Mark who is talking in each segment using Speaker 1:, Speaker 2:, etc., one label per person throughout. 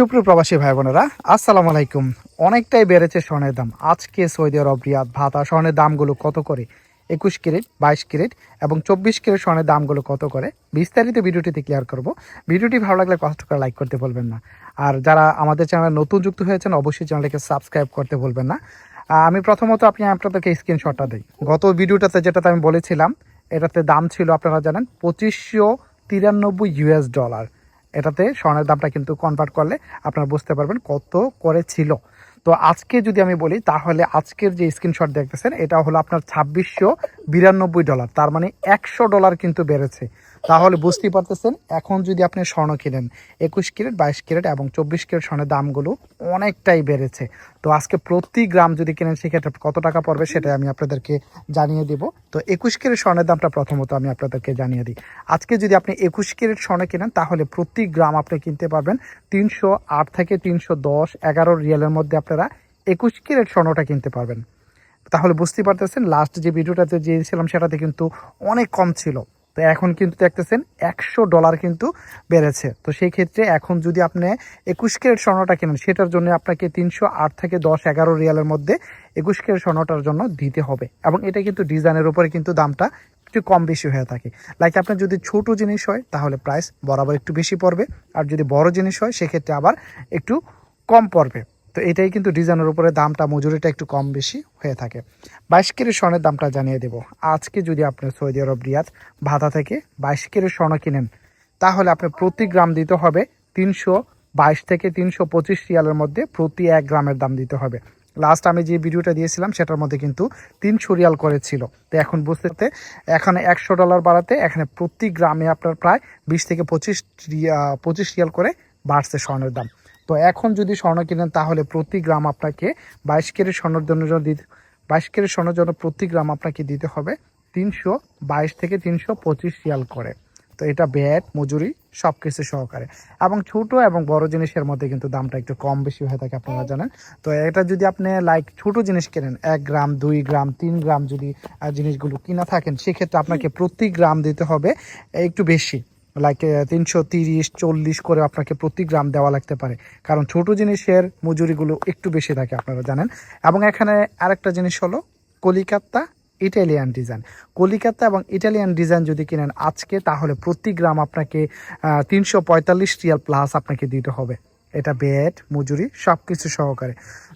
Speaker 1: সুপ্রিয় প্রবাসী ভাই বোনেরা, আসসালামু আলাইকুম। অনেকটাই বেড়েছে স্বর্ণের দাম। আজকে সৌদি আরব রিয়াদ ভাতা, স্বর্ণের দামগুলো কত করে? একুশ ক্যারেট, বাইশ ক্যারেট এবং চব্বিশ ক্যারেট স্বর্ণের দামগুলো কত করে? বিস্তারিত ভিডিওটিতে ক্লিয়ার করব। ভিডিওটি ভালো লাগলে কষ্ট করে লাইক করতে বলবেন না। আর যারা আমাদের চ্যানেলে নতুন যুক্ত হয়েছেন, অবশ্যই চ্যানেলটিকে সাবস্ক্রাইব করতে বলবেন না। আমি প্রথমত আপনি আপনাদেরকে স্ক্রিনশটটা দিই। গত ভিডিওটাতে যেটাতে আমি বলেছিলাম, এটাতে দাম ছিল, আপনারা জানেন, পঁচিশশো তিরানব্বই ইউএস ডলার। এটাতে স্বর্ণের দামটা কিন্তু কনভার্ট করলে আপনারা বুঝতে পারবেন কত করে ছিল। তো আজকে যদি আমি বলি, তাহলে আজকের যে স্ক্রিনশট দেখতেছেন, এটা হলো আপনার ছাব্বিশশো বিরানব্বই ডলার। তার মানে একশো ডলার কিন্তু বেড়েছে। তাহলে বুঝতেই পারতেছেন, এখন যদি আপনি স্বর্ণ কিনেন, একুশ ক্যারেট, বাইশ ক্যারেট এবং চব্বিশ ক্যারেট স্বর্ণের দামগুলো অনেকটাই বেড়েছে। তো আজকে প্রতি গ্রাম যদি কিনেন, সেক্ষেত্রে কত টাকা পড়বে সেটা আমি আপনাদেরকে জানিয়ে দেব। তো একুশ ক্যারেট স্বর্ণের দামটা প্রথমত আমি আপনাদেরকে জানিয়ে দিই। আজকে যদি আপনি একুশ ক্যারেট স্বর্ণ কিনেন, তাহলে প্রতি গ্রাম আপনি কিনতে পারবেন তিনশো আট থেকে তিনশো দশ এগারো রিয়ালের মধ্যে আপনারা একুশ ক্যারেট স্বর্ণটা কিনতে পারবেন। তাহলে বুঝতেই পারতেছেন লাস্ট যে ভিডিওটাতে দিয়েছিলাম সেটাতে কিন্তু অনেক কম ছিল। তো এখন কিন্তু দেখতেছেন, একশো ডলার কিন্তু বেড়েছে। তো সেই ক্ষেত্রে এখন যদি আপনি একুশ ক্যারেট স্বর্ণটা কেনেন, সেটার জন্য আপনাকে তিনশো আট থেকে দশ এগারো রিয়ালের মধ্যে একুশ ক্যারেট স্বর্ণটার জন্য দিতে হবে। এবং এটা কিন্তু ডিজাইনের উপরে কিন্তু দামটা একটু কম বেশি হয়ে থাকে। লাইক আপনার যদি ছোট জিনিস হয়, তাহলে প্রাইস বরাবর একটু বেশি পড়বে। আর যদি বড় জিনিস হয়, সেক্ষেত্রে আবার একটু কম পড়বে। তো এটাই কিন্তু ডিজাইনের উপরে দামটা, মজুরিটা একটু কম বেশি হয়ে থাকে। বাইশ কেরের স্বর্ণের দামটা জানিয়ে দেব। আজকে যদি আপনি সৌদি আরব, রিয়াদ ভাতা থেকে বাইশ কেরের স্বর্ণ কিনেন, তাহলে আপনার প্রতি গ্রাম দিতে হবে তিনশো বাইশ থেকে তিনশো পঁচিশ রিয়ালের মধ্যে প্রতি এক গ্রামের দাম দিতে হবে। লাস্ট আমি যে ভিডিওটা দিয়েছিলাম, সেটার মধ্যে কিন্তু তিনশো রিয়াল করেছিল। তো এখন বুঝতে এখানে একশো ডলার বাড়াতে এখানে প্রতি গ্রামে আপনার প্রায় বিশ থেকে পঁচিশ পঁচিশ রিয়াল করে বাড়ছে স্বর্ণের দাম। তো এখন যদি স্বর্ণ কিনেন, তাহলে প্রতি গ্রাম আপনাকে বাইশ কেরের স্বর্ণের জন্য দিতে, বাইশ কেরের স্বর্ণের জন্য প্রতি গ্রাম আপনাকে দিতে হবে তিনশো বাইশ থেকে তিনশো পঁচিশ রিয়াল করে। তো এটা ব্যাট, মজুরি সব কিছু সহকারে। এবং ছোট এবং বড় জিনিসের মধ্যে কিন্তু দামটা একটু কম বেশি হয়ে থাকে, আপনারা জানেন। তো এটা যদি আপনি লাইক ছোট জিনিস কেনেন, এক গ্রাম, দুই গ্রাম, তিন গ্রাম যদি জিনিসগুলো কিনা থাকেন, সেক্ষেত্রে আপনাকে প্রতি গ্রাম দিতে হবে একটু বেশি। লাইক তিনশো তিরিশ, চল্লিশ করে আপনাকে প্রতি গ্রাম দেওয়া লাগতে পারে। কারণ ছোট জিনিসের মজুরিগুলো একটু বেশি থাকে, আপনারা জানেন। এবং এখানে আরেকটা জিনিস হলো কলিকাতা ইটালিয়ান ডিজাইন। কলিকাতা এবং ইটালিয়ান ডিজাইন যদি কিনেন আজকে, তাহলে প্রতি গ্রাম আপনাকে তিনশো পঁয়তাল্লিশ রিয়াল প্লাস আপনাকে দিতে হবে। এটা বেড মজুরি সব কিছু সহকারে।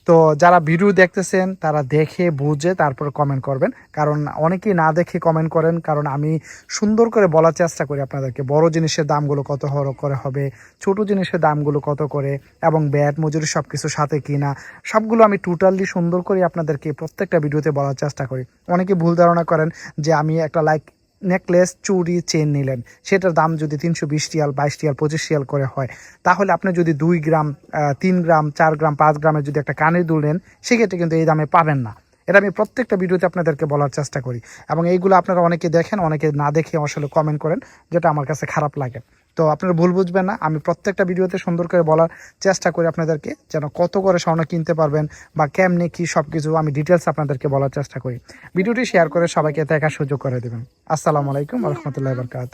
Speaker 1: তো যারা ভিডিও দেখতেছেন, তারা দেখে, বুঝে, তারপর কমেন্ট করবেন। কারণ অনেকেই না দেখে কমেন্ট করেন, কারণ আমি সুন্দর করে বলার চেষ্টা করি আপনাদেরকে। বড় জিনিসের দামগুলো কত করে হবে, ছোট জিনিসের দামগুলো কত করে, এবং ব্যাট মজুরি সব কিছু সাথে কিনা, সবগুলো আমি টোটালি সুন্দর করে আপনাদেরকে প্রত্যেকটা ভিডিওতে বলার চেষ্টা করি। অনেকে ভুল ধারণা করেন যে আমি একটা লাইক নেকলেস চুড়ি চেন নিলেন। সেটার দাম যদি তিনশো বিশ টিয়াল বাইশ রিয়াল, পঁচিশ রিয়াল করে হয়, তাহলে আপনি যদি দুই গ্রাম তিন গ্রাম, চার গ্রাম, পাঁচ গ্রামের যদি একটা কানের দুল নেন, সেক্ষেত্রে কিন্তু এই দামে পাবেন না। এটা আমি প্রত্যেকটা ভিডিওতে আপনাদেরকে বলার চেষ্টা করি। এবং এইগুলো আপনারা অনেকে দেখেন, অনেকে না দেখে আসলে কমেন্ট করেন, যেটা আমার কাছে খারাপ লাগে। তো আপনারা ভুল বুঝবেন না, আমি প্রত্যেকটা ভিডিওতে সুন্দর করে বলার চেষ্টা করি আপনাদেরকে, যেন কত করে স্বর্ণ কিনতে পারবেন বা কেমনে কি সব কিছু আমি ডিটেলস আপনাদেরকে বলার চেষ্টা করি। ভিডিওটি শেয়ার করে সবাইকে দেখার সুযোগ করে দেবেন। আসসালামু আলাইকুম রহমতুল্লাহ বরকাত